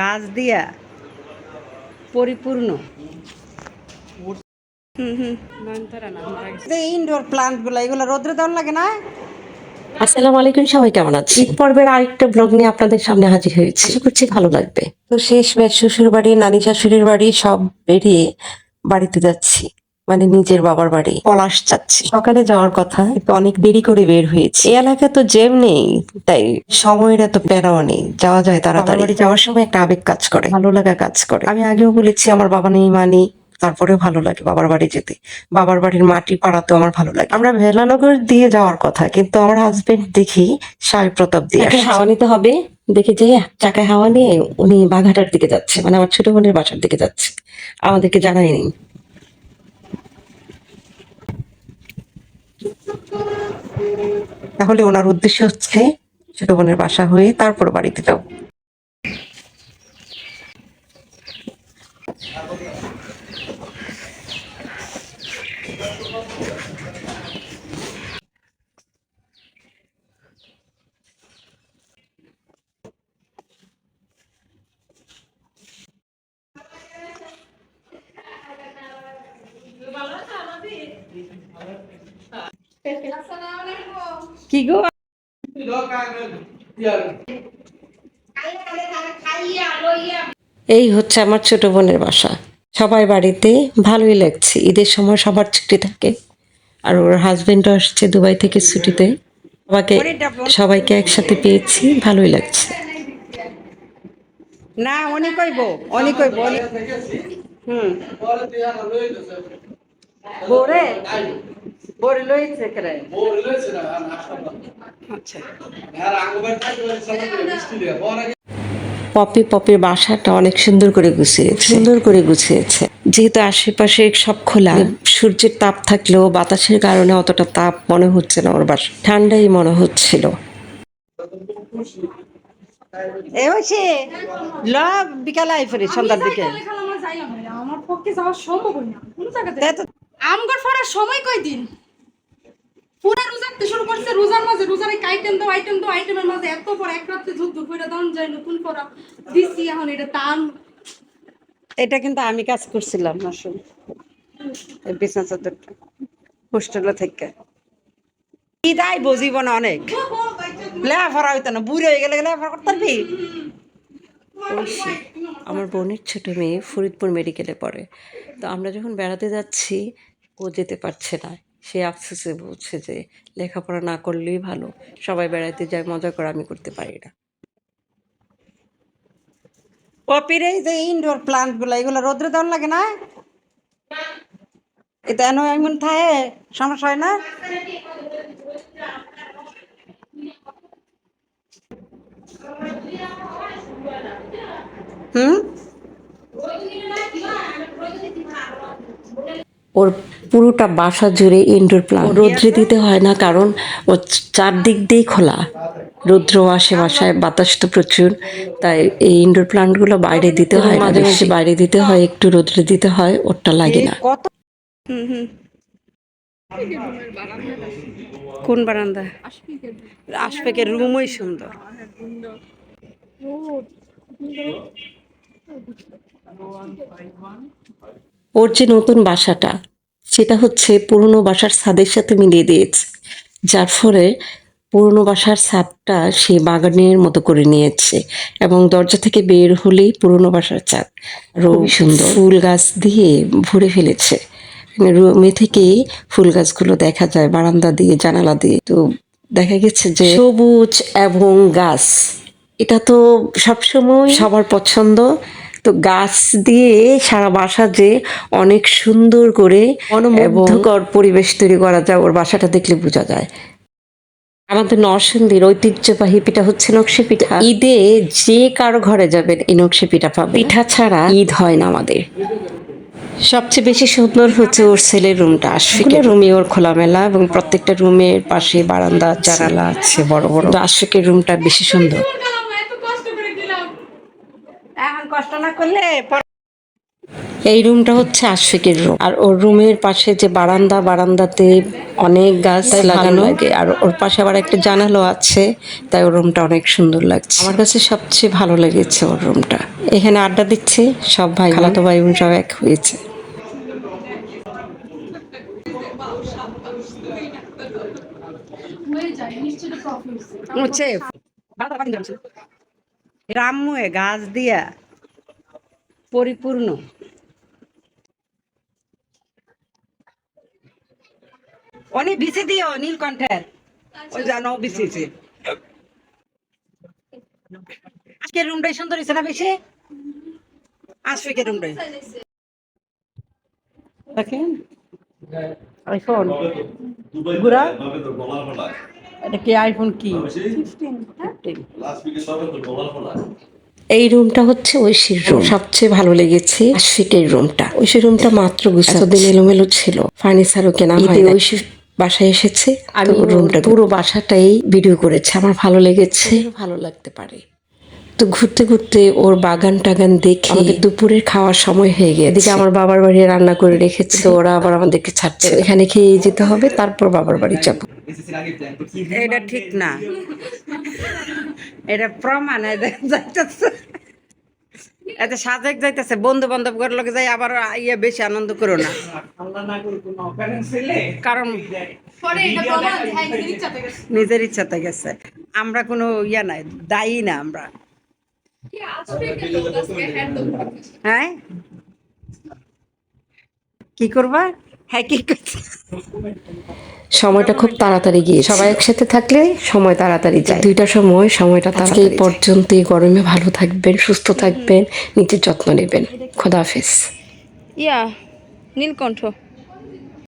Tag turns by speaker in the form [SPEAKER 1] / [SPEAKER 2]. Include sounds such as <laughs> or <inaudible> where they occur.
[SPEAKER 1] গাছ দিয়া পরিপূর্ণ। হুম হুম। ইনডোর প্লান্টগুলো এগুলো রোদ্রে দেওয়ার লাগে না?
[SPEAKER 2] আসসালামু আলাইকুম সবাই কেমন আছে ঈদ পর্বের আরেকটা ব্লগ নিয়ে আপনাদের সামনে হাজির হয়েছি। আশা করছি ভালো লাগবে। তো শেষ ম্যাচ শ্বশুর বাড়ি নানি শাশুড়ির বাড়ি সব বেরিয়ে বাড়িতে যাচ্ছি। মানে নিজের বাবার বাড়ি। পলাশ যাচ্ছি। সকালে যাওয়ার কথা কিন্তু অনেক দেরি করে বের হয়েছে। এই এলাকায় তো জেম নেই তাই সময়ের এত প্যারাও নেই। যাওয়া যায় তাড়াতাড়ি। বাড়ি যাওয়ার সময় একটা আবেগ কাজ করে। ভালো লাগা কাজ করে। আমি আগেও বলেছি আমার বাবা নেই মানি তারপরেও ভালো লাগে বাবার বাড়ি যেতে। বাবার বাড়ির মাটি পাড়াতেও আমার ভালো লাগে। আমরা ভেলানগর দিয়ে যাওয়ার কথা কিন্তু আমার হাজবেন্ড দেখি সাহেব প্রতাপ দিয়ে
[SPEAKER 3] হাওয়া নিতে হবে। দেখে যে চাকায় হাওয়া নিয়ে উনি বাঘাটার দিকে যাচ্ছে মানে আমার ছোট বোনের বাসার দিকে যাচ্ছে। আমাদেরকে জানায়নি।
[SPEAKER 2] তাহলে ওনার উদ্দেশ্য হচ্ছে ছোট বোনের বাসা হয়ে তারপর বাড়িতে যাও।
[SPEAKER 1] কি গো?
[SPEAKER 3] এই হচ্ছে আমার ছোট বোনের বাসা। সবাই বাড়িতে ভালোই লাগছে। ঈদের সময় সবার ছুটি থাকে। আর ওর হাজবেন্ডও আসছে দুবাই থেকে ছুটিতে। সবাইকে সবাইকে একসাথে পেয়েছি ভালোই লাগছে।
[SPEAKER 1] না অনেক কইব অনেক কইব হুম। বোরে? বোরে লইছে করে? আচ্ছা।
[SPEAKER 3] পপি পপির বাসাটা অনেক সুন্দর করে গুছিয়েছে। সুন্দর করে গুছিয়েছে। যেহেতু আশেপাশে সব খোলা সূর্যের তাপ থাকলেও বাতাসের কারণে অতটা তাপ মনে হচ্ছে না ওর বাসা ঠান্ডাই মনে হচ্ছিল।
[SPEAKER 1] বিকালে আই ফেরি সন্ধ্যার দিকে।
[SPEAKER 4] আমার যাইলাম না, আমার পক্ষে যাওয়া সম্ভব না। কোন জায়গাতে আমগর ফরার সময় কয় দিন পুরা রোজাতে শুরু করছে রোজার মাঝে রোজার এক আইটেম দাও আইটেম দাও আইটেমের মাঝে এত পর এক রাত্রে যুদ্ধ করে দাম যায় নতুন করা। দিছি এখন এটা টান।
[SPEAKER 1] এটা কিন্তু আমি কাজ করছিলাম এই বিছনা চাদরটা হোস্টেলে থেকে। কি দাই বুঝিব না অনেক। লেখাপড়া হইতো না বুড়ি হয়ে গেলে লেখাপড়া করতে পারবি?
[SPEAKER 3] আমার বোনের ছোট মেয়ে ফরিদপুর মেডিকেলে পড়ে। তো আমরা যখন বেড়াতে যাচ্ছি ও যেতে পারছে না। সে আফসোসে বলছে যে লেখাপড়া না করলেই ভালো। সবাই বেড়াতে যায় মজা করে আমি করতে পারি না।
[SPEAKER 1] পপির এই যে ইনডোর প্লান্টগুলো এগুলো রোদ্রে দেওয়ার লাগে না? এটা এনে এমন থাকে সমস্যা হয় না? হুম?
[SPEAKER 3] ওর পুরোটা বাসা জুড়ে ইনডোর প্লান্ট রৌদ্রে দিতে হয় না কারণ ও চারদিক দিয়েই খোলা। রৌদ্র আসে বাসায় বাতাস তো প্রচুর তাই এই ইনডোর প্লান্টগুলো বাইরে দিতে হয় মাঝে মাঝে। বাইরে দিতে হয় একটু রৌদ্রে দিতে হয় ওরটা লাগে না।
[SPEAKER 1] কোন বারান্দা আশপাকের রুমই সুন্দর।
[SPEAKER 3] ওর যে নতুন বাসাটা সেটা হচ্ছে পুরনো বাসার ছাদের সাথে মিলিয়ে দিয়েছে যার ফলে পুরনো বাসার ছাদটা সে বাগানের মতো করে নিয়েছে এবং দরজা থেকে বের হলেই পুরনো বাসার ছাদ। আরও সুন্দর। ফুল গাছ দিয়ে ভরে ফেলেছে। রুমে থেকে ফুল গাছগুলো দেখা যায় বারান্দা দিয়ে জানালা দিয়ে। তো দেখা গেছে যে সবুজ এবং গাছ। এটা তো সবসময় সবার পছন্দ। তো গাছ দিয়ে সারা বাসা যে অনেক সুন্দর করে মনোমুগ্ধকর পরিবেশ তৈরি করা যায় ওর বাসাটা দেখলে বোঝা যায়। আমাদের নরসিংদীর ঐতিহ্যবাহী পিঠা হচ্ছে নকশি পিঠা। ঈদে যে কারও ঘরে যাবেন এই নকশি পিঠা পাবে পিঠা ছাড়া ঈদ হয় না আমাদের। সবচেয়ে বেশি সুন্দর হচ্ছে ওর ছেলের রুমটা। আশফিকের রুমে ওর খোলামেলা এবং প্রত্যেকটা রুমের পাশে বারান্দা জানালা আছে বড় বড়। আশফিকের রুমটা বেশি সুন্দর
[SPEAKER 4] গেলাম এত কষ্ট করে দিলাম
[SPEAKER 1] এখন কষ্ট না করলে
[SPEAKER 3] এই রুমটা হচ্ছে আশফিকের রুম। আর ওর রুমের পাশে যে বারান্দা বারান্দাতে অনেক গাছ লাগানো। লাগে। আর ওর পাশে আবার একটা জানালো আছে তাই ওর রুমটা অনেক সুন্দর লাগছে। আমার কাছে সবচেয়ে ভালো লেগেছে ওর রুমটা। এখানে আড্ডা দিচ্ছে সব ভাই খালাতো ভাই বোন সব এক হয়েছে।
[SPEAKER 4] হয়ে
[SPEAKER 1] হচ্ছে। রাম্মুয়ে গাছ দিয়া পরিপূর্ণ। অনেক বিছে দিও নীলকণ্ঠের ওই জানো বিছিয়েছে আজকের রুমটাই সুন্দর হয়েছে না বেশি? আজকের রুমটাই দেখেন। আইফোন। গুড়া এটা কি আইফোন কি?
[SPEAKER 3] এই রুমটা হচ্ছে ঐশীর রুম সবচেয়ে ভালো লেগেছে আশফিকের রুমটা। ঐশী রুমটা মাত্র এতদিন এলোমেলো ছিল। ফার্নিচারও কেনা হয় ঐশী বাসায় এসেছে। আমি রুমটা পুরো বাসাটাই ভিডিও করেছে। আমার ভালো লেগেছে। ভালো লাগতে পারে। তো ঘুরতে ঘুরতে ওর বাগান টাগান দেখে আমাদের দুপুরের খাওয়ার সময় হয়ে গেছে। এদিকে আমার বাবার বাড়ি রান্না করে রেখেছে। <laughs> ওরা আবার আমাদেরকে ছাড়ছে। এখানে খেয়ে যেতে হবে তারপর বাবার বাড়ি যাব।
[SPEAKER 1] এটা ঠিক না। এটা প্রমাণ যাইতেছে। এতে সাজেক যাইতেছে বন্ধু বান্ধব ঘর লোকে যাই আবার ইয়ে বেশি আনন্দ করো না। কারণ
[SPEAKER 4] পরে এটা প্রমাণ যে হ্যাঁ নিজের ইচ্ছাতে গেছে।
[SPEAKER 1] নিজের ইচ্ছাতে গেছে। আমরা কোনো ইয়া নাই দায়ী না আমরা।
[SPEAKER 4] হ্যান্ড
[SPEAKER 1] হ্যাঁ? কি করবা? হ্যাঁ কি
[SPEAKER 3] সময়টা খুব তাড়াতাড়ি গিয়ে সবাই একসাথে থাকলে সময় তাড়াতাড়ি যায়। দুইটা সময় সময়টা তাড়াতাড়ি এই পর্যন্ত এই গরমে ভালো থাকবেন সুস্থ থাকবেন নিজের যত্ন নেবেন। খোদাহাফেজ
[SPEAKER 4] ইয়া নীলকণ্ঠ।